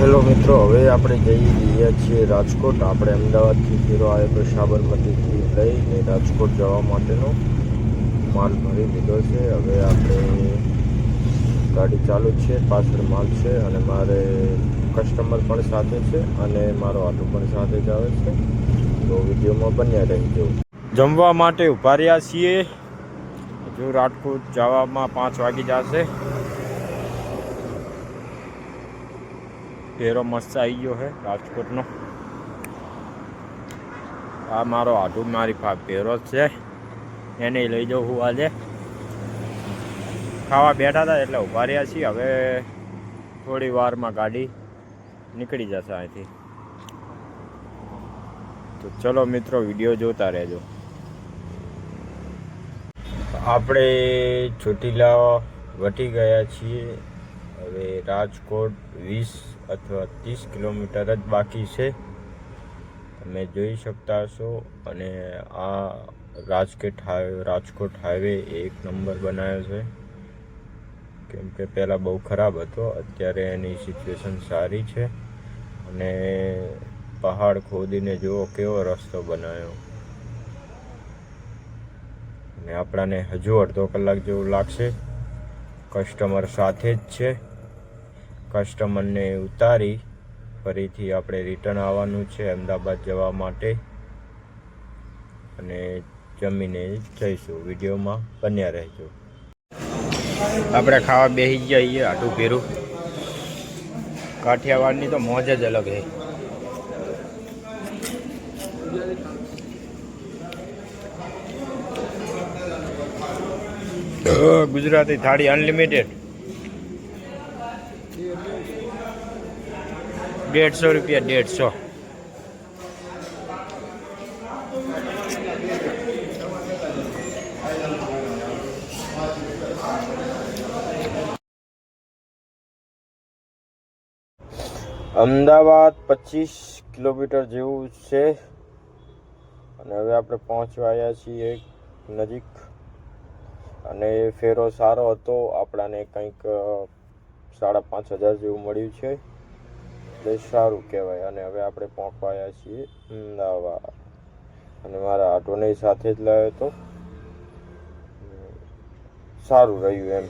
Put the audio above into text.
Hello મિત્રો, હવે આપણે જઈ રહ્યા છીએ રાજકોટ. આપણે અમદાવાદથી ફેરો આવ્યો સાબરમતીથી લઈને રાજકોટ જવા માટેનો માલ ભરી લીધો છે. હવે આપણે ગાડી ચાલુ છે, પાછળ માલ છે અને મારે કસ્ટમર પણ સાથે છે અને મારો આટો પણ સાથે જ આવે છે. તો વિડીયોમાં બન્યા રહી જવું જમવા માટે ઊભા રહ્યા છીએ. હજુ રાજકોટ જવામાં પાંચ વાગી જશે. ફેરો મસ્ત આવી ગયો છે રાજકોટનો. આ મારો આઢું, મારી પા જ છે. એને લઈ જાઉં હું આજે. ખાવા બેઠા હતા એટલે ઊભા રહ્યા છીએ. હવે થોડી વારમાં ગાડી નીકળી જશે અહીંથી. તો ચલો મિત્રો, વીડિયો જોતા રહેજો. આપણે ચોટીલા વટી ગયા છીએ. હવે રાજકોટ વીસ અથવા ત્રીસ કિલોમીટર જ બાકી છે. તમે જોઈ શકતા હશો અને આ રાજકોટ હાઈવે રાજકોટ હાઈવે એક નંબર બનાવ્યો છે. કેમ કે પહેલાં બહુ ખરાબ હતો, અત્યારે એની સિચ્યુએશન સારી છે અને પહાડ ખોદીને જુઓ કેવો રસ્તો બનાવ્યો. અને આપણાને હજુ અડધો કલાક જેવું લાગશે. કસ્ટમર સાથે જ છે. કસ્ટમરને ઉતારી ફરીથી આપણે રિટર્ન આવવાનું છે અમદાવાદ જવા માટે અને જમીને જઈશું. વિડીયોમાં બન્યા રહેજો. આપણે ખાવા બેસી જઈએ આટું પીરું કાઠિયાવાડની તો મોજ જ અલગ છે. ગુજરાતી થાળી અનલિમિટેડ દેડસો રૂપિયા દેડસો અમદાવાદ પચીસ કિલોમીટર જેવું છે. અને હવે આપણે પહોંચવા આવ્યા છીએ નજીક. અને ફેરો સારો હતો. આપણાને કંઈક સાડા પાંચ હજાર જેવું મળ્યું છે. એટલે સારું કહેવાય. અને હવે આપણે પહોંચવાયા છીએ અમદાવાદ. અને મારા આટોને સાથે જ લાવ્યો હતો સારું રહ્યું એમ.